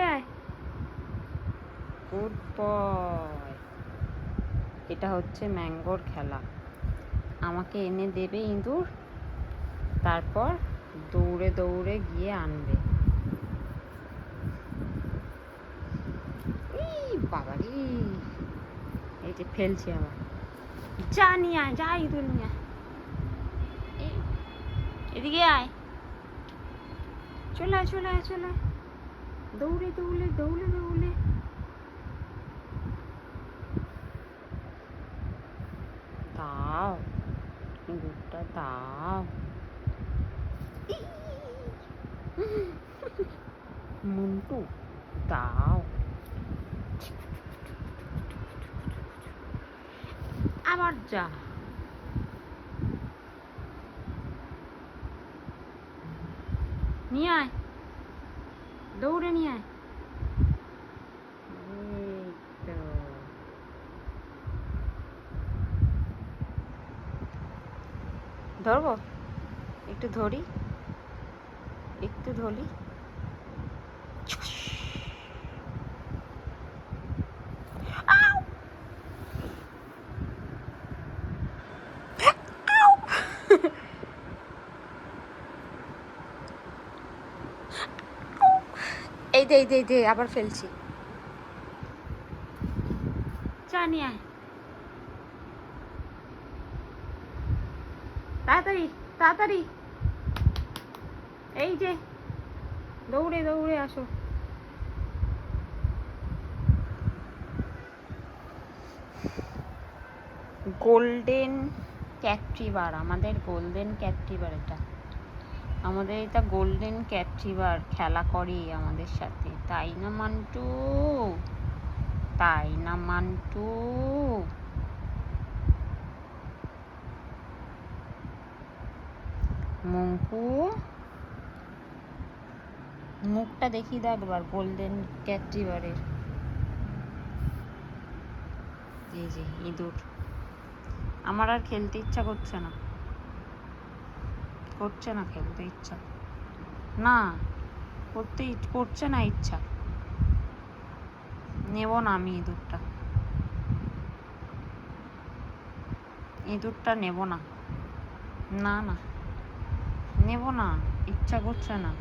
আয় good boy এটা হচ্ছে ম্যাঙ্গোর খেলা। আমাকে এনে দেবে ইঁদুর, তারপর দৌড়ে দৌড়ে গিয়ে আনবে। এই বাবা এই যে ফেলছি আবার। যা নিয়ে আয়, যা ইঁদুর নিয়ে আয়। এদিকে আয়। চলে আয় চলে আয়, চলে দৌড়ে দৌড়ে দৌড়ে দৌড়ে। দাও ইঁদুরটা দাও। মন্টু, দাও। আবার যা। নিয়ে আয় দৌড়ে নিয়ে আয়। ধরবো একটু ধরি একটু ধরি এই দে এই দে এই দে, আবার ফেলছি। চা নিয়ে আয়। তাড়াতাড়ি তাড়াতাড়ি। এই যে, দৌড়ে দৌড়ে আসো। গোল্ডেন ক্যাট্রিবার, আমাদের গোল্ডেন ক্যাট্রিবার এটা। আমাদের এটা গোল্ডেন ক্যাট্রিবার খেলা করে আমাদের সাথে। তাই না, মান্টু? তাই না, মান্টু? মঙ্কু? মুখটা দেখি দাও একবার গোল্ডেন ক্যাট্রিবারের এই যে, ইঁদুর। আমার আর খেলতে ইচ্ছা করছে না। করছে না খেলতে ইচ্ছা। না করতে করছে না ইচ্ছা। নেব না আমি ইঁদুরটা। ইঁদুরটা নেব না। না না। নেব না, ইচ্ছা করছে না।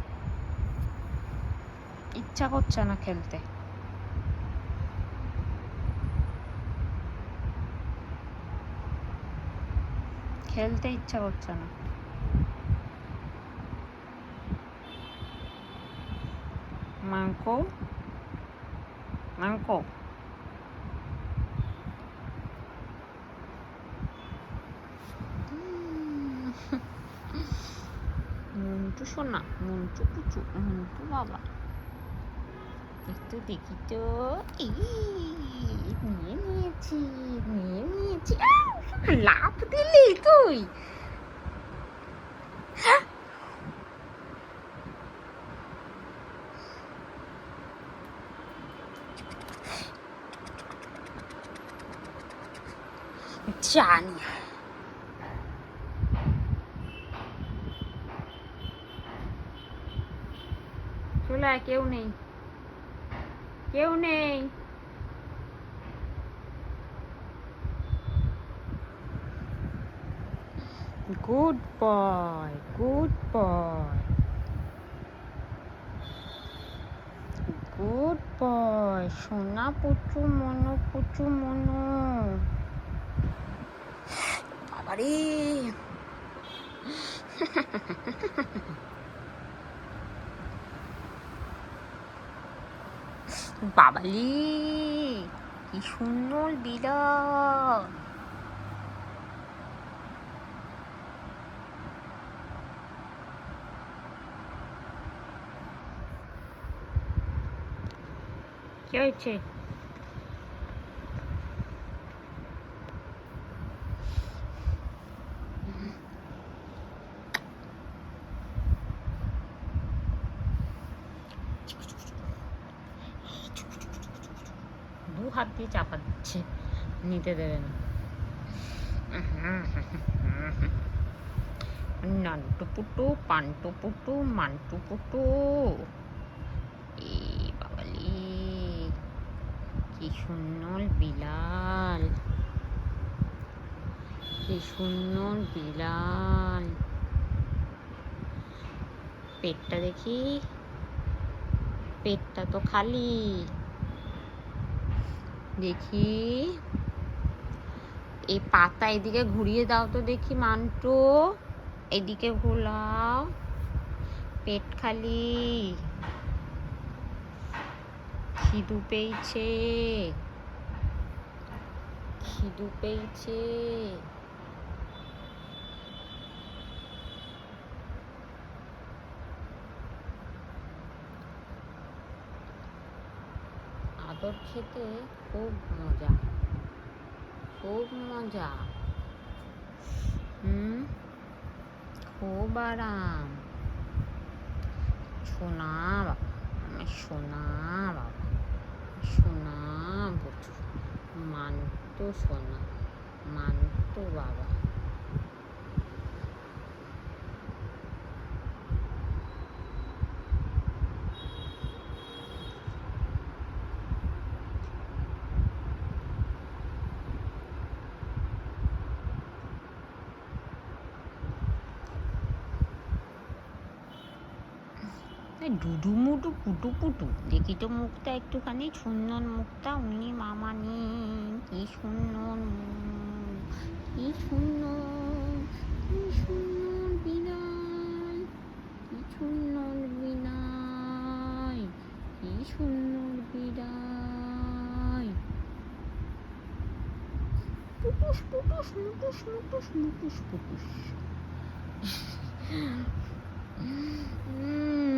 ইচ্ছা করছে না খেলতে। খেলতে ইচ্ছা করছে না। মাংকো মাংকো মন্টু সোনা মন্টু কুচু মন্টু বাবা একটু দেখি তো নিয়ে নিয়েছি নিয়ে নিয়েছি! লাফ দিলি তুই হ্যাঁ? জানি চলে কেউ নেই কেউ নেই good boy good boy good boy সোনা পুচু মনো পুচু বাবারে বাবালি কি সুন্দর বিড়াল কি হয়েছে দু হাত দিয়ে চাপা দিচ্ছে। নিতে দেবে না। নান্টু পুটু পান্টু পুটু মান্টু পুটু এ বাবালি, কি সুন্দর বিলাল। কি সুন্দর বিলাল। পেটটা দেখি। পেটটা তো খালি। দেখি। এই পাতা এদিকে ঘুরিয়ে দাও তো দেখি, মান্টু। এদিকে ঘুরাও। পেট খালি। খিদু পেয়েছে। খিদু পেয়েছে। আদর খেতে খুব মজা। খুব মজা। হুম? খুব আরাম। সোনা বাবা সোনা বাবা, সোনা বুঝু মানত সোনা, মানত বাবা। এই ডুডু মুডু পুটু পুটু। দেখি তো মুখটা একটুখানি সুন্দর মুখটা। উনি মামা নি কি সুন্দর কি সুন্দর কি সুন্দর বিনাই কি সুন্দর বিনাই কি সুন্দর বিদায় পুটুস পুটুস মুটুস মুটুস মুটুস পুটুস। উম,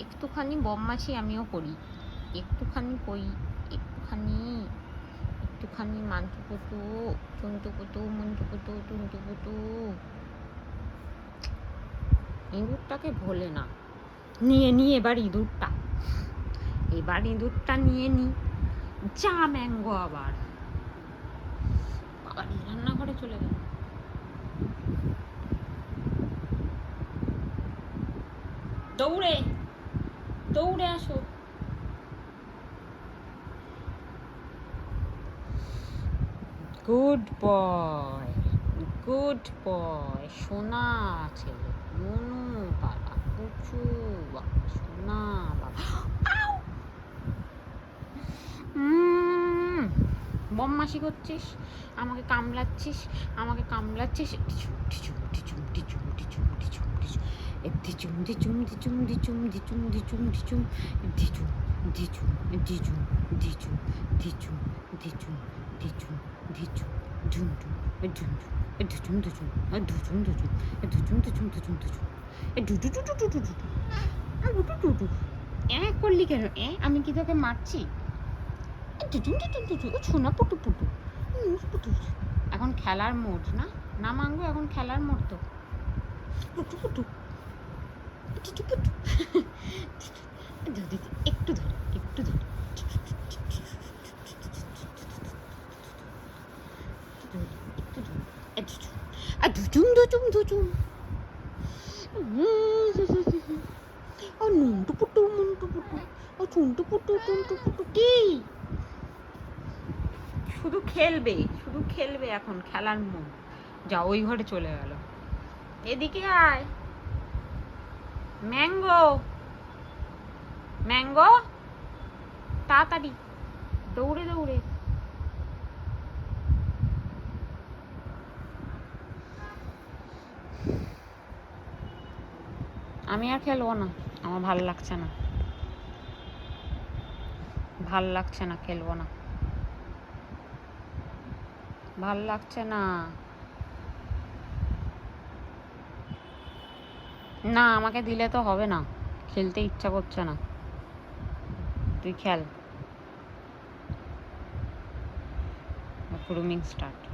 একটুখানি বদমাশি আমিও করি। একটুখানি কই, একটুখানি একটুখানি মান্টু পুটু চন্টু পুটু মন্টু টুন্টু পুটু ইঁদুরটাকে ভোলে না। নিয়ে নিয়ে এবার ইঁদুরটা। এবার ইঁদুরটা নিয়ে নি। যা ম্যাঙ্গো আবার। রান্নাঘরে চলে গেল। দৌড়ে। দৌড়ে আসো। গুড বয় গুড বয় সোনা ছেলে, মনু বাবা, কুচু বাবা, সোনা বাবা। বম্মাসি করছিস, আমাকে কামলাচ্ছিস আমাকে কামলাচ্ছিস চুমটি চুমটি চুমটি চুমটি চুমটি চুমটি চুমটি দিচুম দিচুম দিচুম দিচুম দিচুম দিচুম দিচুম দিচুম দিচুম দিচুম দিচুম দিচুম দিচুম দিচুম দিচুম ঝুম ঝুম ঝুম ঝুম ধুচুম এ ধুচুম ধুচুম ধুচুম ধুচুম এ ডুডু ডুডু ডুডু ডুডু ডুডু ডুডু এ করলি কেন এ আমি কি তোকে মারছি ডুডুম ডুডুম ডুডু ও ছোনা পুটু পুটু পুটু এখন খেলার মোড না না মাঙ্গু এখন খেলার মোড তো পুটু পুটু একটু ধর একটু ধর ধুচুম ধুচুম ও ও শুধু খেলবে শুধু খেলবে এখন, খেলার মন। যা, ওই ঘরে চলে গেল। এদিকে আয়। ম্যাঙ্গো ম্যাঙ্গো তাড়াতাড়ি। দৌড়ে দৌড়ে। আমি আর খেলব না। আমার ভালো লাগছে না। ভালো লাগছে না, খেলব না। ভালো লাগছে না। না আমাকে দিলে তো হবে না। খেলতে ইচ্ছা করছে না। তুই খেল। Grooming start.